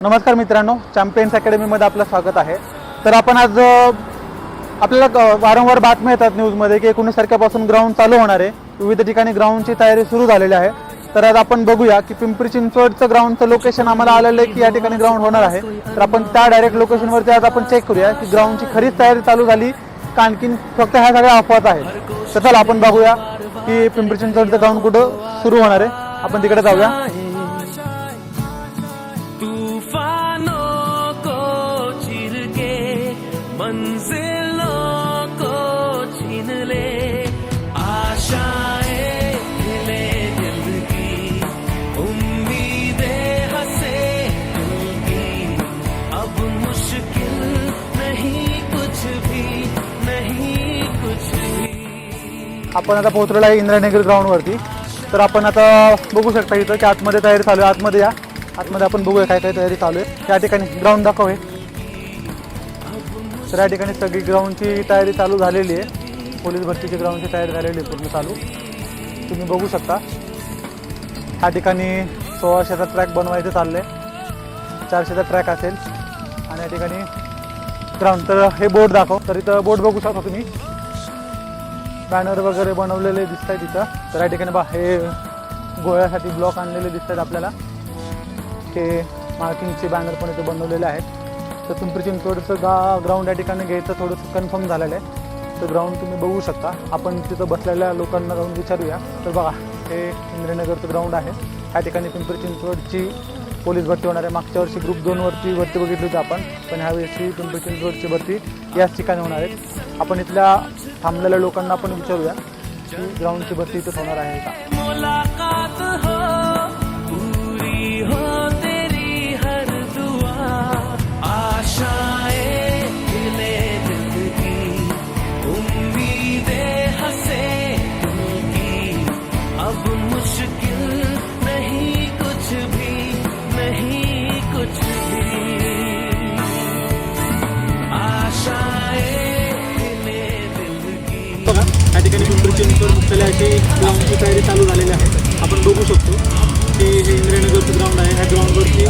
नमस्कार मित्रांनो चॅम्पियन्स अकॅडमीमध्ये आपलं स्वागत आहे. तर आपण आज आपल्याला वारंवार बातम्या येतात न्यूजमध्ये की एकोणीस तारखेपासून ग्राउंड चालू होणार आहे. विविध ठिकाणी ग्राउंडची तयारी सुरू झालेली आहे. तर आज आपण बघूया की पिंपरी चिंचवडचं ग्राउंडचं लोकेशन आम्हाला आलेलं आहे की या ठिकाणी ग्राउंड होणार आहे. तर आपण त्या डायरेक्ट लोकेशनवरती आज आपण चेक करूया की ग्राउंडची खरीच तयारी चालू झाली का आणखीन फक्त ह्या सगळ्या अफवात आहेत. तर चला आपण बघूया की पिंपरी चिंचवडचं ग्राउंड कुठं सुरू होणार आहे. आपण तिकडे जाऊया. मंजिलों को छीन ले आशाएं खिले दिल की उम्मीदें हंसे दिल की। अब मुश्किल नहीं कुछ भी नहीं कुछ भी। आपण आता पोहोचलेलो आहे इंद्रानगर ग्राउंडवरती तर आपण आता बघू शकता इथं की आतमध्ये तयारी चालू आहे. आतमध्ये या. आतमध्ये आपण बघूया काय काय तयारी चालू आहे. त्या ठिकाणी ग्राउंड दाखव तर या ठिकाणी सगळी ग्राउंडची तयारी चालू झालेली आहे. पोलीस भरतीची ग्राउंडची तयारी झालेली आहे पूर्ण चालू. तुम्ही बघू शकता. ह्या ठिकाणी सोळाशेचा ट्रॅक बनवायचं चाललं आहे चारशेचा ट्रॅक असेल. आणि या ठिकाणी ग्राउंड तर हे बोर्ड दाखव. तर इथं बोर्ड बघू शकता तुम्ही. बॅनर वगैरे बनवलेले दिसत आहेत तिथं तर या ठिकाणी बा हे गोळ्यासाठी ब्लॉक आणलेले दिसत आहेत आपल्याला ते मार्किंगचे बॅनर पण इथे बनवलेले आहेत. तर पिंपरी चिंचवडचं गा ग्राउंड या ठिकाणी घ्यायचं थोडंसं कन्फर्म झालेलं आहे. तर ग्राउंड तुम्ही बघू शकता. आपण तिथं बसलेल्या लोकांना जाऊन विचारूया. तर बघा हे इंद्रनगरचं ग्राउंड आहे. या ठिकाणी पिंपरी चिंचवडची पोलीस भरती होणार आहे. मागच्या वर्षी ग्रुप दोनवरती भरती बघितली होती आपण. पण ह्या वर्षी पिंपरी चिंचवडची भरती याच ठिकाणी होणार आहे. आपण इथल्या थांबलेल्या लोकांना आपण विचारूया की ग्राउंडची भरती इथं होणार आहे का? चिंचवड अशी ग्राउंडची तयारी चालू झालेली आहे. आपण बघू शकतो की हे इंद्रनगरचं ग्राउंड आहे. ह्या ग्राउंडवरती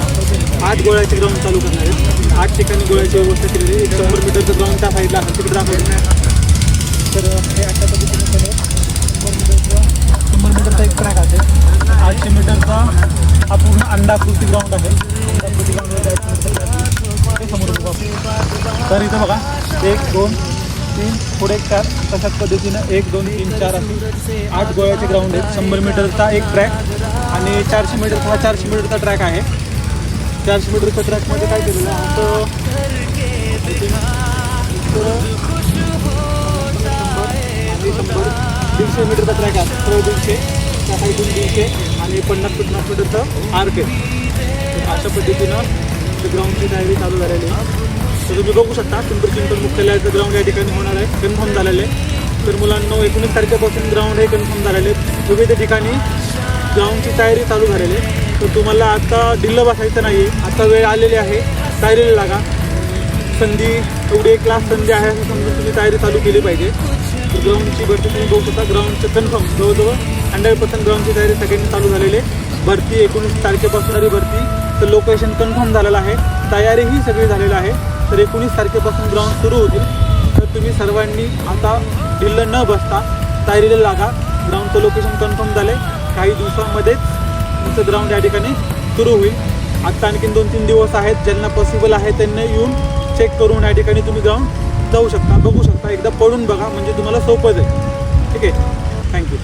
आठ गोळ्याचे ग्राउंड चालू करणार आहेत. आठ ठिकाणी गोळ्याची व्यवस्था केलेली आहे. एक शंभर मीटरचं ग्राउंड त्या साईडला आहे. तिकडे दाखवलं तर हे अशा पद्धतीने शंभर मीटरचा एक ट्रॅक आहे. आठशे मीटरचा हा पूर्ण अंडाकृती ग्राउंड आहे. अंडाकृती ग्राउंड ते समोर तर इथं बघा एक दोन तीन पुढे चार तशाच पद्धतीनं एक दोन तीन चार असे आठ गोळ्याचे ग्राउंड आहेत. शंभर मीटरचा एक ट्रॅक आणि चारशे मीटर हा चारशे मीटरचा ट्रॅक आहे. चारशे मीटरच्या ट्रॅकमध्ये काय केलेलं शंभर दीडशे मीटरचा ट्रॅक आहे. सरळ दीडशे त्या दीडशे आणि पन्नास पन्नास मीटरचं आर्क आहे. अशा पद्धतीनं ग्राउंडची तयारी चालू झालेली आहे. तर तुम्ही बघू शकता पिंपरी चिंचवड मुख्यालयाचं ग्राउंड या ठिकाणी होणार आहे कन्फर्म झालेलं आहे. तर मुलांना एकोणीस तारखेपासून ग्राउंड हे कन्फर्म झालेले आहेत विविध ठिकाणी ग्राउंडची तयारी चालू झालेली आहे. तर तुम्हाला आता ढिल्ल बसायचं नाही आहे आता वेळ आलेली आहे. तयारीला लागा. संधी एवढी एक क्लास संधी आहे असं समजून तुम्ही तयारी चालू केली पाहिजे. ग्राउंडची भरती तुम्ही बघू शकता. ग्राउंडचं कन्फर्म जवळजवळ हंड्रेड पर्सेंट ग्राउंडची तयारी सगळ्यांनी चालू झालेली आहे. भरती एकोणीस तारखेपासून आली भरती. तर लोकेशन कन्फर्म झालेलं आहे. तयारीही सगळी झालेली आहे. तर एकोणीस तारखेपासून ग्राउंड सुरू होतील. तर तुम्ही सर्वांनी आता ढिल्ल न बसता तयारीला लागा. ग्राउंडचं लोकेशन कन्फर्म झाले काही दिवसामध्येच तुमचं ग्राउंड या ठिकाणी सुरू होईल. आत्ता आणखीन दोन तीन दिवस आहेत. ज्यांना पॉसिबल आहे त्यांना येऊन चेक करून या ठिकाणी तुम्ही ग्राउंड जाऊ शकता बघू शकता. एकदा पडून बघा. म्हणजे तुम्हाला सोपं जाईल. ठीक आहे? थँक्यू